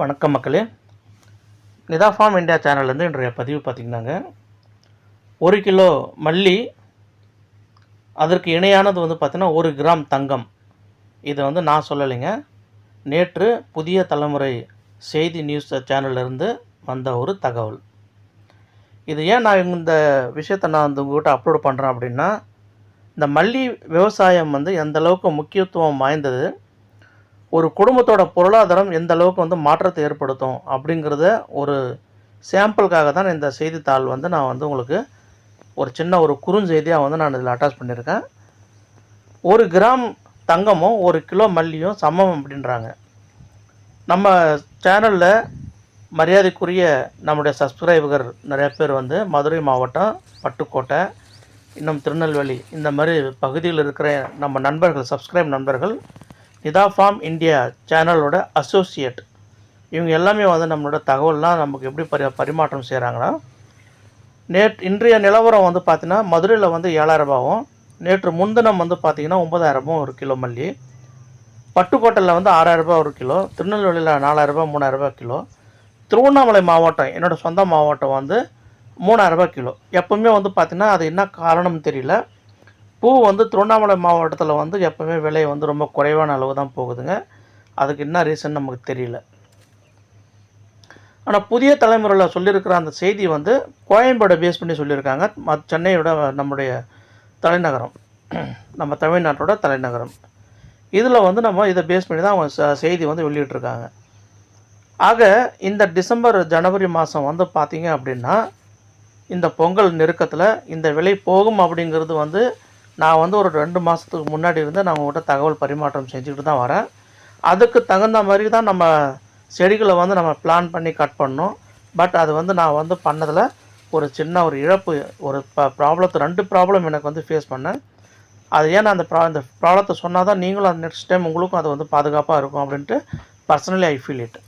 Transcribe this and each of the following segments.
வணக்கம் மக்களே. Nita farm India சேனல்லேருந்து இன்றைய பதிவு பார்த்திங்கன்னாங்க ஒரு கிலோ மல்லி அதற்கு இணையானது வந்து பார்த்திங்கன்னா ஒரு கிராம் தங்கம். இதை வந்து நான் சொல்லலைங்க. நேற்று புதிய தலைமுறை செய்தி நியூஸ் சேனல்லேருந்து வந்த ஒரு தகவல். இது ஏன் நான் இந்த விஷயத்தை நான் வந்து உங்கள்கிட்ட அப்லோட் பண்ணுறேன் அப்படின்னா இந்த மல்லி விவசாயம் வந்து எந்தளவுக்கு முக்கியத்துவம் வாய்ந்தது ஒரு குடும்பத்தோட பொருளாதாரம் எந்த அளவுக்கு வந்து மாற்றத்தை ஏற்படுத்தும் அப்படிங்கிறத ஒரு சாம்பிளுக்காக தான் இந்த செய்தித்தாள் வந்து நான் வந்து உங்களுக்கு ஒரு சின்ன ஒரு குறுஞ்செய்தியாக வந்து நான் இதில் அட்டாச் பண்ணியிருக்கேன். ஒரு கிராம் தங்கமும் ஒரு கிலோ மல்லியும் சமம் அப்படின்றாங்க. நம்ம சேனலில் மரியாதைக்குரிய நம்முடைய சப்ஸ்கிரைபர் நிறைய பேர் வந்து மதுரை மாவட்டம் பட்டுக்கோட்டை இன்னும் திருநெல்வேலி இந்த மாதிரி பகுதியில் இருக்கிற நம்ம நண்பர்கள் சப்ஸ்கிரைப் நண்பர்கள் நிதா ஃபார்ம் இந்தியா சேனலோட அசோசியேட் இவங்க எல்லாமே வந்து நம்மளோட தகவல்லாம் நமக்கு எப்படி பரி பரிமாற்றம் செய்கிறாங்கன்னா நேற்று இன்றைய நிலவரம் வந்து பார்த்தீங்கன்னா மதுரையில் வந்து ஏழாயிரரூபாவும் நேற்று முன்தினம் வந்து பார்த்தீங்கன்னா ஒன்பதாயிரமும் ஒரு கிலோ மல்லி. பட்டுக்கோட்டையில் வந்து ஆறாயிரரூபா ஒரு கிலோ திருநெல்வேலியில் நாலாயிரரூபா மூணாயிரரூபா கிலோ. திருவண்ணாமலை மாவட்டம் என்னோடய சொந்த மாவட்டம் வந்து மூணாயிரரூபா கிலோ. எப்பவுமே வந்து பார்த்திங்கன்னா அது என்ன காரணம்னு தெரியல. பூ வந்து திருவண்ணாமலை மாவட்டத்தில் வந்து எப்போவுமே விலை வந்து ரொம்ப குறைவான அளவு தான் போகுதுங்க. அதுக்கு என்ன ரீசன் நமக்கு தெரியல. ஆனால் புதிய தலைமுறையில் சொல்லியிருக்கிற அந்த செய்தி வந்து கோயம்பேடை பேஸ் பண்ணி சொல்லியிருக்காங்க மத் சென்னையோட நம்முடைய தலைநகரம். நம்ம தமிழ்நாட்டோட தலைநகரம். இதில் வந்து நம்ம இதை பேஸ் பண்ணி தான் அவங்க ச- செய்தி வந்து வெளியிட்டிருக்காங்க. ஆக இந்த டிசம்பர் ஜனவரி மாதம் வந்து பார்த்தீங்க அப்படின்னா இந்த பொங்கல் நெருக்கத்தில் இந்த விலை போகும் அப்படிங்கிறது வந்து நான் வந்து ஒரு ரெண்டு மாதத்துக்கு முன்னாடி இருந்து நான் உங்கள்கிட்ட தகவல் பரிமாற்றம் செஞ்சுக்கிட்டு தான் வரேன். அதுக்கு தகுந்த மாதிரி தான் நம்ம செடிகளை வந்து நம்ம பிளான் பண்ணி கட் பண்ணோம். பட் அது வந்து நான் வந்து பண்ணதில் ஒரு சின்ன ஒரு இழப்பு ஒரு ப ப்ராப்ளத்தை ரெண்டு ப்ராப்ளம் எனக்கு வந்து ஃபேஸ் பண்ணேன். அது ஏன் அந்த ப்ரா இந்த ப்ராப்ளத்தை சொன்னால் தான் நீங்களும் அந்த நெக்ஸ்ட் டைம் உங்களுக்கும் அது வந்து பாதுகாப்பாக இருக்கும் அப்படின்ட்டு personally I feel it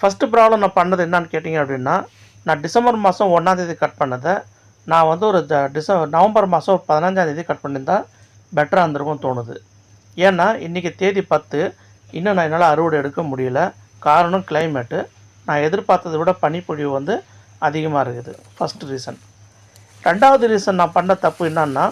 first problem நான் பண்ணது என்னன்னு கேட்டிங்க அப்படின்னா நான் டிசம்பர் மாதம் ஒன்றாந்தேதி கட் பண்ணதை நான் வந்து ஒரு டிச டிசம்பர் நவம்பர் மாதம் ஒரு பதினஞ்சாந்தேதி கட் பண்ணியிருந்தால் பெட்டராக இருந்திருக்கும் தோணுது. ஏன்னா இன்றைக்கி தேதி பத்து. இன்னும் நான் என்னால் அறுவடை எடுக்க முடியல. காரணம் கிளைமேட்டு நான் எதிர்பார்த்ததை விட பனிப்பொழிவு வந்து அதிகமாக இருக்குது. ஃபஸ்ட் ரீசன் ரெண்டாவது ரீசன் நான் பண்ண தப்பு என்னன்னா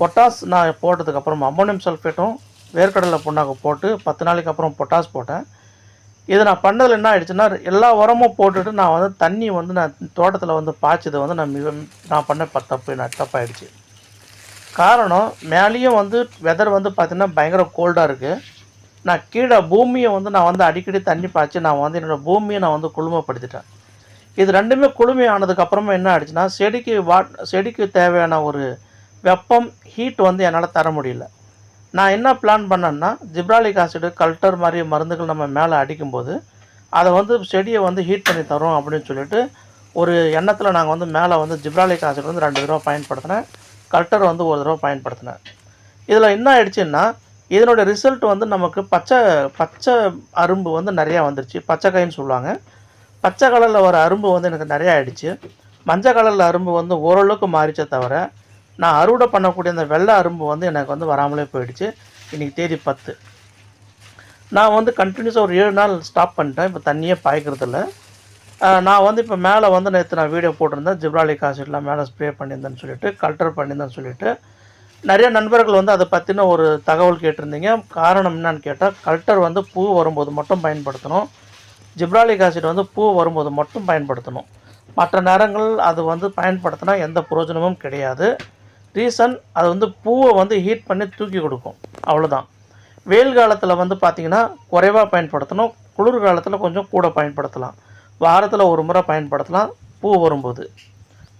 பொட்டாஸ் நான் போட்டதுக்கப்புறம் அம்மோனியம் சல்ஃபேட்டும் வேர்க்கடலை புண்ணாக்கு போட்டு பத்து நாளைக்கு அப்புறம் பொட்டாஸ் போட்டேன். இது நான் பண்ணதில் என்ன ஆயிடுச்சுன்னா எல்லா உரமும் போட்டுட்டு நான் வந்து தண்ணி வந்து நான் தோட்டத்தில் வந்து பாய்ச்சதை வந்து நான் மிக நான் பண்ண இப்போ தப்பு நான் தப்பாயிடுச்சு. காரணம் மேலேயும் வந்து வெதர் வந்து பார்த்திங்கன்னா பயங்கர கோல்டாக இருக்குது நான் கீழே பூமியை வந்து நான் வந்து அடிக்கடி தண்ணி பாய்ச்சி நான் வந்து என்னோடய பூமியை நான் வந்து குளுமைப்படுத்திட்டேன். இது ரெண்டுமே குளுமை ஆனதுக்கப்புறமா என்ன ஆயிடுச்சுன்னா செடிக்கு வாட் செடிக்கு தேவையான ஒரு வெப்பம் ஹீட் வந்து என்னால் தர முடியல. நான் என்ன பிளான் பண்ணேன்னா ஜிப்ராலிக் ஆசிடு கல்டர் மாதிரி மருந்துகள் நம்ம மேலே அடிக்கும்போது அதை வந்து செடியை வந்து ஹீட் பண்ணி தரோம் அப்படின்னு சொல்லிட்டு ஒரு எண்ணத்தில் நாங்கள் வந்து மேலே வந்து ஜிப்ராலிக் ஆசிட் வந்து ரெண்டு தடவை பயன்படுத்தினேன். கல்டர் வந்து ஒரு தடவை பயன்படுத்தினேன். இதில் என்ன ஆயிடுச்சுன்னா இதனுடைய ரிசல்ட் வந்து நமக்கு பச்சை பச்சை அரும்பு வந்து நிறையா வந்துருச்சு. பச்சை காயின்னு சொல்லுவாங்க. பச்சை கலரில் வர அரும்பு வந்து எனக்கு நிறையா ஆயிடுச்சு. மஞ்சள் கலரில் அரும்பு வந்து ஓரளவுக்கு மாறிச்சே தவிர நான் அறுவடை பண்ணக்கூடிய அந்த வெள்ளை அரும்பு வந்து எனக்கு வந்து வராமலே போயிடுச்சு. இன்றைக்கி தேதி பத்து. நான் வந்து கண்டினியூஸாக ஒரு ஏழு நாள் ஸ்டாப் பண்ணிட்டேன். இப்போ தண்ணியே பாய்க்கிறதில்ல. நான் வந்து இப்போ மேலே வந்து நேற்று நான் வீடியோ போட்டிருந்தேன். ஜிப்ராலிக் ஆசிட்லாம் மேலே ஸ்ப்ரே பண்ணியிருந்தேன்னு சொல்லிட்டு கல்டர் பண்ணியிருந்தேன்னு சொல்லிட்டு. நிறைய நண்பர்கள் வந்து அதை பற்றின ஒரு தகவல் கேட்டிருந்தீங்க. காரணம் என்னன்னு கேட்டால் கல்டர் வந்து பூ வரும்போது மட்டும் பயன்படுத்தணும். ஜிப்ராலிக் ஆசிட் வந்து பூ வரும்போது மட்டும் பயன்படுத்தணும். மற்ற நேரங்கள் அது வந்து பயன்படுத்தினா எந்த பிரயோஜனமும் கிடையாது. ரீசன் அது வந்து பூவை வந்து ஹீட் பண்ணி தூக்கி கொடுக்கும். அவ்வளோதான் வெயில் காலத்தில் வந்து பார்த்திங்கன்னா குறைவாக பயன்படுத்தணும். குளிர் காலத்தில் கொஞ்சம் கூட பயன்படுத்தலாம். வாரத்தில் ஒரு முறை பயன்படுத்தலாம். பூ வரும்போது.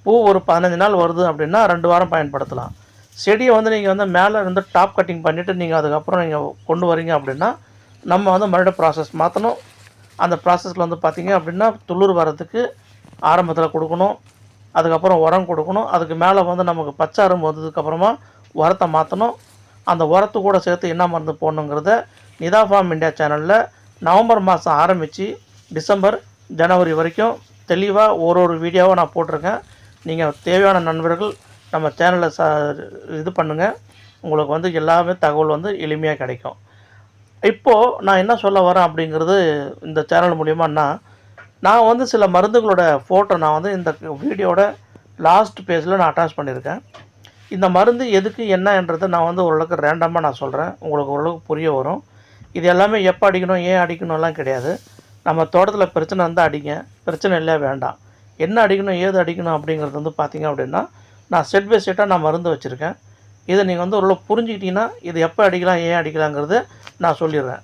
பூ ஒரு பதினஞ்சு நாள் வருது அப்படின்னா ரெண்டு வாரம் பயன்படுத்தலாம். செடியை வந்து நீங்கள் வந்து மேலே இருந்து டாப் கட்டிங் பண்ணிவிட்டு நீங்கள் அதுக்கப்புறம் நீங்கள் கொண்டு வரீங்க அப்படின்னா நம்ம வந்து மறுபடியும் ப்ராசஸ் மாற்றணும் அந்த ப்ராசஸில் வந்து பார்த்திங்க அப்படின்னா துளிர் வரதுக்கு ஆரம்பத்தில் கொடுக்கணும். அதுக்கப்புறம் உரம் கொடுக்கணும். அதுக்கு மேலே வந்து நமக்கு பச்சை அரும்பு வந்ததுக்கப்புறமா உரத்தை மாற்றணும் அந்த உரத்து கூட சேர்த்து என்ன மருந்து போடணுங்கிறத நிதா ஃபார்ம் இந்தியா சேனலில் நவம்பர் மாதம் ஆரம்பித்து டிசம்பர் ஜனவரி வரைக்கும் தெளிவாக ஒரு ஒரு வீடியோவாக நான் போட்டிருக்கேன். நீங்கள் தேவையான நண்பர்கள் நம்ம சேனலை ச இது பண்ணுங்கள் உங்களுக்கு வந்து எல்லாமே தகவல் வந்து எளிமையாக கிடைக்கும். இப்போது நான் என்ன சொல்ல வரேன் அப்படிங்கிறது இந்த சேனல் மூலியமானா நான் வந்து சில மருந்துகளோட ஃபோட்டோ நான் வந்து இந்த வீடியோட லாஸ்ட் பேஜில் நான் அட்டாச் பண்ணியிருக்கேன். இந்த மருந்து எதுக்கு என்னன்றதை நான் வந்து ஓரளவுக்கு ரேண்டமாக நான் சொல்கிறேன் உங்களுக்கு ஓரளவுக்கு புரிய வரும். இது எல்லாமே எப்போ அடிக்கணும் ஏன் அடிக்கணும்லாம் கிடையாது. நம்ம தோட்டத்தில் பிரச்சனை இருந்தால் அடிங்க. பிரச்சனை இல்லை வேண்டாம். என்ன அடிக்கணும் ஏது அடிக்கணும் அப்படிங்கிறது வந்து பார்த்திங்க அப்படின்னா நான் செட் பை செட்டாக நான் மருந்து வச்சுருக்கேன். இதை நீங்கள் வந்து ஓரளவு புரிஞ்சுக்கிட்டிங்கன்னா இது எப்போ அடிக்கலாம் ஏன் அடிக்கலாங்கிறது நான் சொல்லிடுறேன்.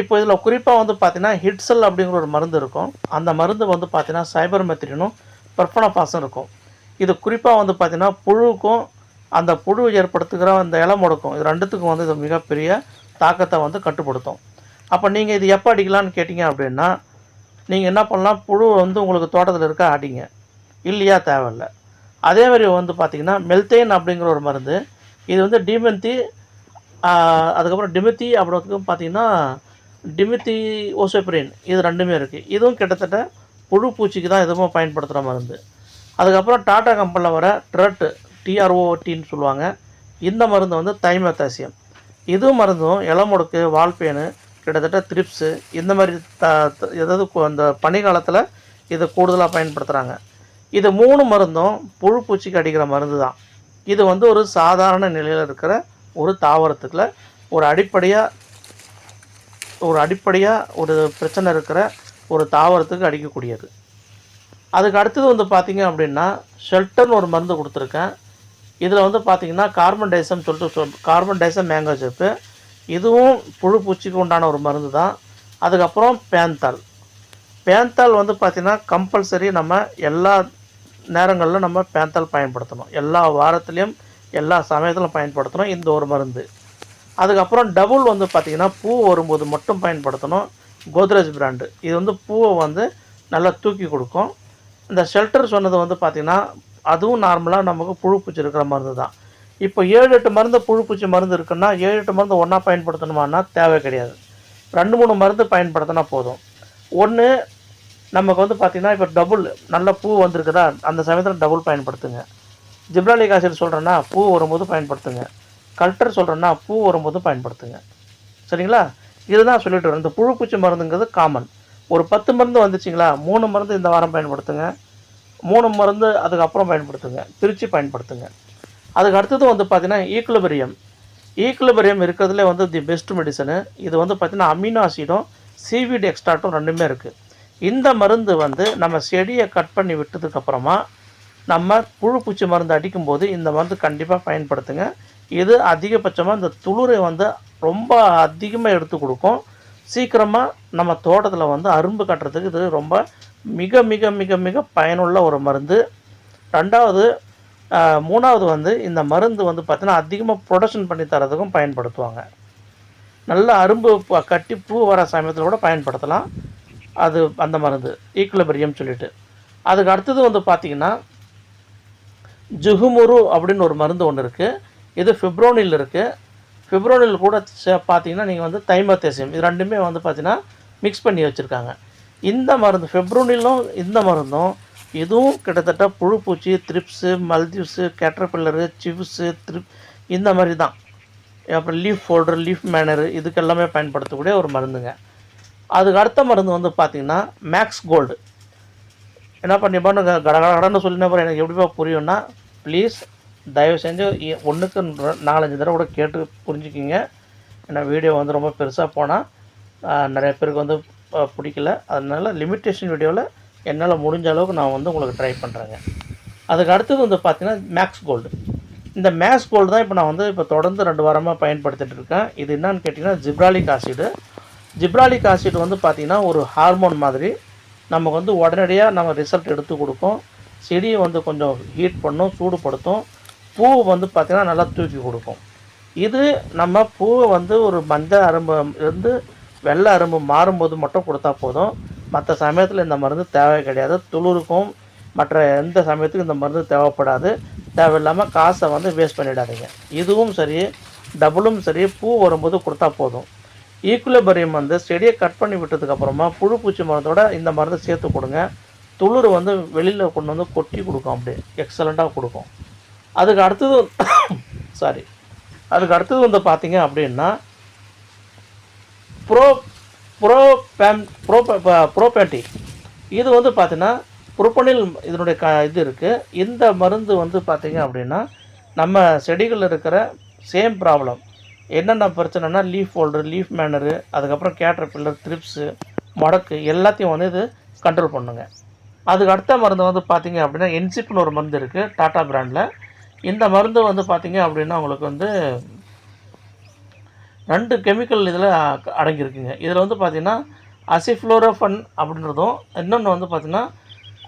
இப்போ இதில் குறிப்பாக வந்து பார்த்தீங்கன்னா ஹிட்ஸல் அப்படிங்கிற ஒரு மருந்து இருக்கும். அந்த மருந்து வந்து பார்த்தீங்கன்னா சைபர் மெத்திரினும் பர்ஃபனபாஸும் இருக்கும். இது குறிப்பாக வந்து பார்த்தீங்கன்னா புழுவுக்கும் அந்த புழு ஏற்படுத்துகிற அந்த இலை முடக்கும் இது ரெண்டுத்துக்கும் வந்து இது மிகப்பெரிய தாக்கத்தை வந்து கட்டுப்படுத்தும். அப்போ நீங்கள் இது எப்போ அடிக்கலாம்னு கேட்டிங்க அப்படின்னா நீங்கள் என்ன பண்ணலாம்? புழு வந்து உங்களுக்கு தோட்டத்தில் இருக்க அடிங்க. இல்லையா? தேவையில்லை. அதே மாதிரி வந்து பார்த்திங்கன்னா மெல்தேன் அப்படிங்கிற ஒரு மருந்து இது வந்து டிமெந்தி அதுக்கப்புறம் டிமெத்தி அப்படிங்கிறதுக்கும் பார்த்தீங்கன்னா டிமித்தி ஓசோப்ரின் இது ரெண்டுமே இருக்குது இதுவும் கிட்டத்தட்ட புழு பூச்சிக்கு தான் எதுவும் பயன்படுத்துகிற மருந்து. அதுக்கப்புறம் டாடா கம்பெனியில் வர ட்ரட்டு டிஆர்ஓடின்னு சொல்லுவாங்க. இந்த மருந்து வந்து தைமத்தாசியம் இது மருந்தும் இளமுடுக்கு வால்பேனு கிட்டத்தட்ட த்ரிப்ஸு இந்த மாதிரி த த- ஏதாவது அந்த பனிக்காலத்தில் இதை கூடுதலாக பயன்படுத்துகிறாங்க இது மூணு மருந்தும் புழு பூச்சிக்கு அடிக்கிற மருந்து தான். இது வந்து ஒரு சாதாரண நிலையில் இருக்கிற ஒரு தாவரத்துக்குள்ள ஒரு அடிப்படையாக ஒரு அடிப்படையாக ஒரு பிரச்சனை இருக்கிற ஒரு தாவரத்துக்கு அடிக்கக்கூடியது. அதுக்கு அடுத்தது வந்து பார்த்திங்க அப்படின்னா ஷெல்டர்னு ஒரு மருந்து கொடுத்துருக்கேன். இதில் வந்து பார்த்திங்கன்னா கார்பன் டைசம் சொல்லிட்டு சொல் கார்பன் டைசம் மேங்கோ செப்பு இதுவும் புழு பூச்சிக்கு உண்டான ஒரு மருந்து தான். அதுக்கப்புறம் பேந்தால் பேந்தால் வந்து பார்த்திங்கன்னா கம்பல்சரி நம்ம எல்லா நேரங்களில் நம்ம பேந்தால் பயன்படுத்தணும். எல்லா வாரத்துலேயும் எல்லா சமயத்திலும் பயன்படுத்தணும் இந்த ஒரு மருந்து. அதுக்கப்புறம் டபுள் வந்து பார்த்திங்கன்னா பூ வரும்போது மட்டும் பயன்படுத்தணும். கோத்ரேஜ் பிராண்டு இது வந்து பூவை வந்து நல்லா தூக்கி கொடுக்கும். இந்த ஷெல்டர் சொன்னது வந்து பார்த்திங்கன்னா அதுவும் நார்மலாக நமக்கு புழு பூச்சி இருக்கிற மருந்து தான். இப்போ ஏழு எட்டு மருந்து புழு பூச்சி மருந்து இருக்குன்னா ஏழு எட்டு மருந்து ஒன்றா பயன்படுத்தணுமான்னா தேவை கிடையாது. ரெண்டு மூணு மருந்து பயன்படுத்தினா போதும். ஒன்று நமக்கு வந்து பார்த்திங்கன்னா இப்போ டபுள் நல்ல பூ வந்திருக்குதா? அந்த சமயத்தில் டபுள் பயன்படுத்துங்க. ஜிப்ராலிக் ஆசிட் சொல்கிறேன்னா பூ வரும்போது பயன்படுத்துங்க. கல்டர் சொல்கிறேன்னா பூ வரும்போது பயன்படுத்துங்க. சரிங்களா? இதுதான் சொல்லிட்டு வரேன் இந்த புழு பூச்சி மருந்துங்கிறது காமன் ஒரு பத்து மருந்து வந்துச்சிங்களா? மூணு மருந்து இந்த வாரம் பயன்படுத்துங்க. மூணு மருந்து அதுக்கப்புறம் பயன்படுத்துங்க. பிரித்து பயன்படுத்துங்க. அதுக்கு அடுத்தது வந்து பார்த்தீங்கன்னா ஈக்குலபெரியம். ஈக்குலபெரியம் இருக்கிறதுலே வந்து தி பெஸ்ட் மெடிசனு இது வந்து பார்த்தீங்கன்னா அமினோ ஆசிடும் சிவிடி எக்ஸ்ட்ராக்டும் ரெண்டுமே இருக்குது இந்த மருந்து வந்து நம்ம செடியை கட் பண்ணி விட்டதுக்கப்புறமா நம்ம புழு பூச்சி மருந்து அடிக்கும்போது இந்த மருந்து கண்டிப்பாக பயன்படுத்துங்க. இது அதிகபட்சமாக இந்த துளிரை வந்து ரொம்ப அதிகமாக எடுத்து கொடுக்கும். சீக்கிரமாக நம்ம தோட்டத்தில் வந்து அரும்பு கட்டுறதுக்கு இது ரொம்ப மிக மிக மிக மிக பயனுள்ள ஒரு மருந்து. ரெண்டாவது மூணாவது வந்து இந்த மருந்து வந்து பார்த்திங்கன்னா அதிகமாக ப்ரொடக்ஷன் பண்ணி தரதுக்கும் பயன்படுத்துவாங்க. நல்ல அரும்பு கட்டி பூ வர சமயத்தில் கூட பயன்படுத்தலாம். அது அந்த மருந்து ஈக்குலபெரியம் சொல்லிட்டு. அதுக்கு அடுத்தது வந்து பார்த்திங்கன்னா ஜுகுமுரு அப்படின்னு ஒரு மருந்து ஒன்று இருக்குது இது ஃபிப்ரோனில் இருக்குது ஃபிப்ரோனில் கூட சே- பார்த்தீங்கன்னா நீங்கள் வந்து தைமத்தேசியம் இது ரெண்டுமே வந்து பார்த்தீங்கன்னா மிக்ஸ் பண்ணி வச்சுருக்காங்க. இந்த மருந்து ஃபெப்ரோனிலும் இந்த மருந்தும் இதுவும் கிட்டத்தட்ட புழு பூச்சி த்ரிப்ஸு மல்திவ்ஸு கேட்டர்பில்லரு சிவ்ஸு த்ரிப் இந்த மாதிரி தான். அப்புறம் லீஃப் ஃபோல்டர் லீஃப் மேனரு இதுக்கு எல்லாமே பயன்படுத்தக்கூடிய ஒரு மருந்துங்க. அதுக்கு அடுத்த மருந்து வந்து பார்த்திங்கன்னா மேக்ஸ் கோல்டு என்ன பண்ணிப்பான்னு கடகடன்னு சொல்லின அப்புறம் எனக்கு எப்படிப்பா புரியும்னா ப்ளீஸ் தயவு செஞ்சு ஒன்றுக்கு நாலஞ்சு தடவை கூட கேட்டு புரிஞ்சுக்கிங்க. ஏன்னா வீடியோ வந்து ரொம்ப பெருசாக போனால் நிறைய பேருக்கு வந்து பிடிக்கல. அதனால் லிமிட்டேஷன் வீடியோவில் என்னால் முடிஞ்ச அளவுக்கு நான் வந்து உங்களுக்கு ட்ரை பண்ணுறேங்க அதுக்கு அடுத்தது வந்து பார்த்திங்கன்னா மேக்ஸ் கோல்டு இந்த மேக்ஸ் கோல்டு தான் இப்போ நான் வந்து இப்போ தொடர்ந்து ரெண்டு வாரமாக பயன்படுத்திகிட்டு இருக்கேன். இது என்னன்னு கேட்டிங்கன்னா ஜிப்ராலிக் ஆசிடு ஜிப்ராலிக் ஆசிட் வந்து பார்த்திங்கன்னா ஒரு ஹார்மோன் மாதிரி நமக்கு வந்து உடனடியாக நம்ம ரிசல்ட் எடுத்து கொடுக்கும். செடியை வந்து கொஞ்சம் ஹீட் பண்ணும் சூடுபடுத்தும். பூ வந்து பார்த்திங்கன்னா நல்லா தூக்கி கொடுக்கும். இது நம்ம பூவை வந்து ஒரு மஞ்சள் அரும்பு இருந்து வெள்ளை அரும்பு மாறும்போது மட்டும் கொடுத்தா போதும். மற்ற சமயத்தில் இந்த மருந்து தேவை கிடையாது. துளிருக்கும் மற்ற எந்த சமயத்துக்கும் இந்த மருந்து தேவைப்படாது. தேவையில்லாமல் காசை வந்து வேஸ்ட் பண்ணிடாதீங்க. இதுவும் சரி டபுளும் சரி பூ வரும்போது கொடுத்தா போதும். ஈக்குலபரியம் வந்து செடியை கட் பண்ணி விட்டதுக்கப்புறமா புழு பூச்சி மருந்தோட இந்த மருந்தை சேர்த்து கொடுங்க. துளிர் வந்து வெளியில் கொண்டு வந்து கொட்டி கொடுக்கும் அப்படியே. எக்ஸலண்ட்டாக கொடுக்கும். அதுக்கு அடுத்தது சாரி அதுக்கு அடுத்தது வந்து பார்த்தீங்க அப்படின்னா ப்ரோ ப்ரோ பேம் ப்ரோ ப்ரோபேட்டி இது வந்து பார்த்தீங்கன்னா புரோப்பனில் இதனுடைய க இது இருக்குது இந்த மருந்து வந்து பார்த்தீங்க அப்படின்னா நம்ம செடிகளில் இருக்கிற சேம் ப்ராப்ளம் என்னென்ன பிரச்சனைனா லீஃப் ஹோல்டர் லீஃப் மேனரு அதுக்கப்புறம் கேட்டர் பில்லர் த்ரிப்ஸு மடக்கு எல்லாத்தையும் வந்து இது கண்ட்ரோல் பண்ணுங்க. அதுக்கு அடுத்த மருந்து வந்து பார்த்தீங்க அப்படின்னா என்சிப்னு ஒரு மருந்து இருக்குது டாட்டா பிராண்டில் இந்த மருந்து வந்து பார்த்திங்க அப்படின்னா உங்களுக்கு வந்து ரெண்டு கெமிக்கல் இதில் அடங்கியிருக்குங்க. இதில் வந்து பார்த்தீங்கன்னா அசிஃப்ளோரோஃபன் அப்படின்றதும் இன்னொன்று வந்து பார்த்தீங்கன்னா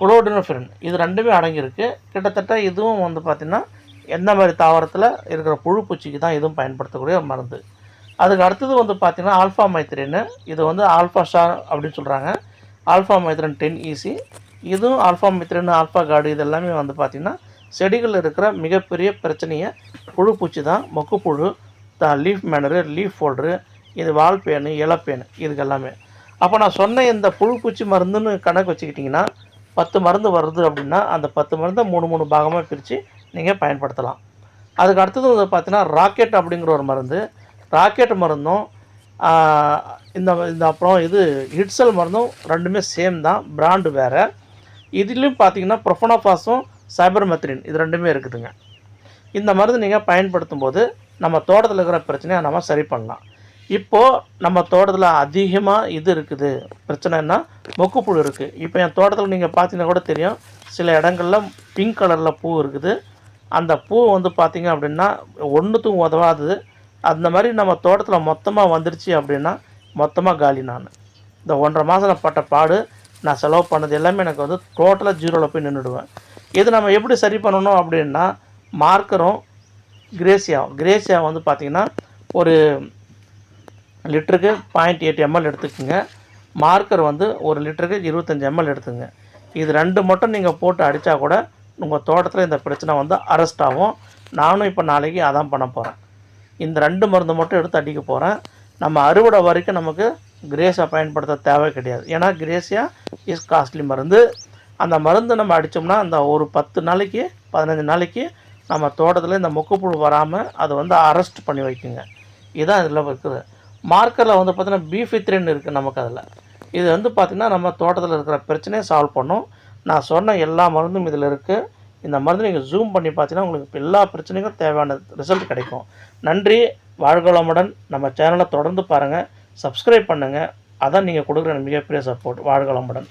குளோடினோஃபிரன் இது ரெண்டுமே அடங்கியிருக்கு. கிட்டத்தட்ட இதுவும் வந்து பார்த்திங்கன்னா எந்த மாதிரி தாவரத்தில் இருக்கிற புழு பூச்சிக்கு தான் இதுவும் பயன்படுத்தக்கூடிய மருந்து. அதுக்கு அடுத்தது வந்து பார்த்திங்கன்னா ஆல்ஃபா மைத்ரின்னு இது வந்து ஆல்ஃபா ஸ்டார் அப்படின்னு சொல்கிறாங்க ஆல்ஃபா மைத்ரன் டென் ஈசி இதுவும் ஆல்ஃபா மைத்ரன் ஆல்ஃபா கார்டு இது எல்லாமே வந்து பார்த்திங்கன்னா செடிகளில் இருக்கிற மிகப்பெரிய பிரச்சனையை புழு பூச்சி தான் மொக்குப்புழு the leaf miner leaf folder இது வால் பேனு இலப்பேனு இதுக்கு எல்லாமே. அப்போ நான் சொன்ன இந்த புழு பூச்சி மருந்துன்னு கணக்கு வச்சுக்கிட்டிங்கன்னா பத்து மருந்து வருது அப்படின்னா அந்த பத்து மருந்தை மூணு மூணு பாகமாக பிரித்து நீங்கள் பயன்படுத்தலாம். அதுக்கு அடுத்தது வந்து பார்த்தீங்கன்னா ராக்கெட் அப்படிங்கிற ஒரு மருந்து. ராக்கெட் மருந்தும் இந்த இந்த அப்புறம் இது ஹிட்சல் மருந்தும் ரெண்டுமே சேம் தான் பிராண்டு வேறு. இதுலேயும் பார்த்தீங்கன்னா ப்ரொஃபனோஃபாஸும் சைபர்மெத்ரின் இது ரெண்டுமே இருக்குதுங்க. இந்த மருந்து நீங்கள் பயன்படுத்தும் போது நம்ம தோட்டத்தில் இருக்கிற பிரச்சனையை நம்ம சரி பண்ணலாம். இப்போது நம்ம தோட்டத்தில் அதிகமாக இது இருக்குது. பிரச்சனைன்னா மொக்குப்புழு இருக்குது இப்போ என் தோட்டத்தில் நீங்கள் பார்த்தீங்கன்னா கூட தெரியும். சில இடங்கள்ல பிங்க் கலரில் பூ இருக்குது. அந்த பூ வந்து பார்த்தீங்க அப்படின்னா ஒன்றுத்துக்கும் உதவாது. அந்த மாதிரி நம்ம தோட்டத்தில் மொத்தமாக வந்துருச்சு அப்படின்னா மொத்தமாக காலி நான். இந்த ஒன்றரை மாதம் நான் பட்ட பாடு நான் செலவு பண்ணது எல்லாமே எனக்கு வந்து டோட்டலாக ஜீரோவில் போய் நின்றுடுவேன். இது நம்ம எப்படி சரி பண்ணணும் அப்படின்னா மார்க்கரும் கிரேசியாவும் கிரேசியா வந்து பார்த்திங்கன்னா ஒரு லிட்டருக்கு பாயிண்ட் எயிட் எம்எல் எடுத்துக்கோங்க. மார்க்கர் வந்து ஒரு லிட்டருக்கு இருபத்தஞ்சி எம்எல் எடுத்துங்க இது ரெண்டு மட்டும் நீங்கள் போட்டு அடித்தா கூட உங்கள் தோட்டத்தில் இந்த பிரச்சனை வந்து அரெஸ்ட் ஆகும். நானும் இப்போ நாளைக்கு அதான் பண்ண போகிறேன் இந்த ரெண்டு மருந்து மட்டும் எடுத்து அடிக்க போகிறேன் நம்ம அறுவடை வரைக்கும் நமக்கு கிரேஸியா பயன்படுத்த தேவை கிடையாது. ஏன்னா கிரேசியா இஸ் காஸ்ட்லி மருந்து. அந்த மருந்து நம்ம அடித்தோம்னா அந்த ஒரு பத்து நாளைக்கு பதினஞ்சு நாளைக்கு நம்ம தோட்டத்தில் இந்த மொக்குப்புழு வராமல் அதை வந்து அரெஸ்ட் பண்ணி வைக்குங்க. இதுதான் இதில் இருக்குது. மார்க்கரில் வந்து பார்த்திங்கன்னா பீஃபித்ரின் இருக்குது நமக்கு அதில். இது வந்து பார்த்திங்கன்னா நம்ம தோட்டத்தில் இருக்கிற பிரச்சனையை சால்வ் பண்ணும். நான் சொன்ன எல்லா மருந்தும் இதில் இருக்குது இந்த மருந்து நீங்கள் ஜூம் பண்ணி பார்த்தீங்கன்னா உங்களுக்கு எல்லா பிரச்சனைக்கும் தேவையான ரிசல்ட் கிடைக்கும். நன்றி வாழ்கவளமுடன் நம்ம சேனலை தொடர்ந்து பாருங்கள் சப்ஸ்கிரைப் பண்ணுங்கள் அதான் நீங்கள் கொடுக்குற மிகப்பெரிய சப்போர்ட் வாழ்கவளமுடன்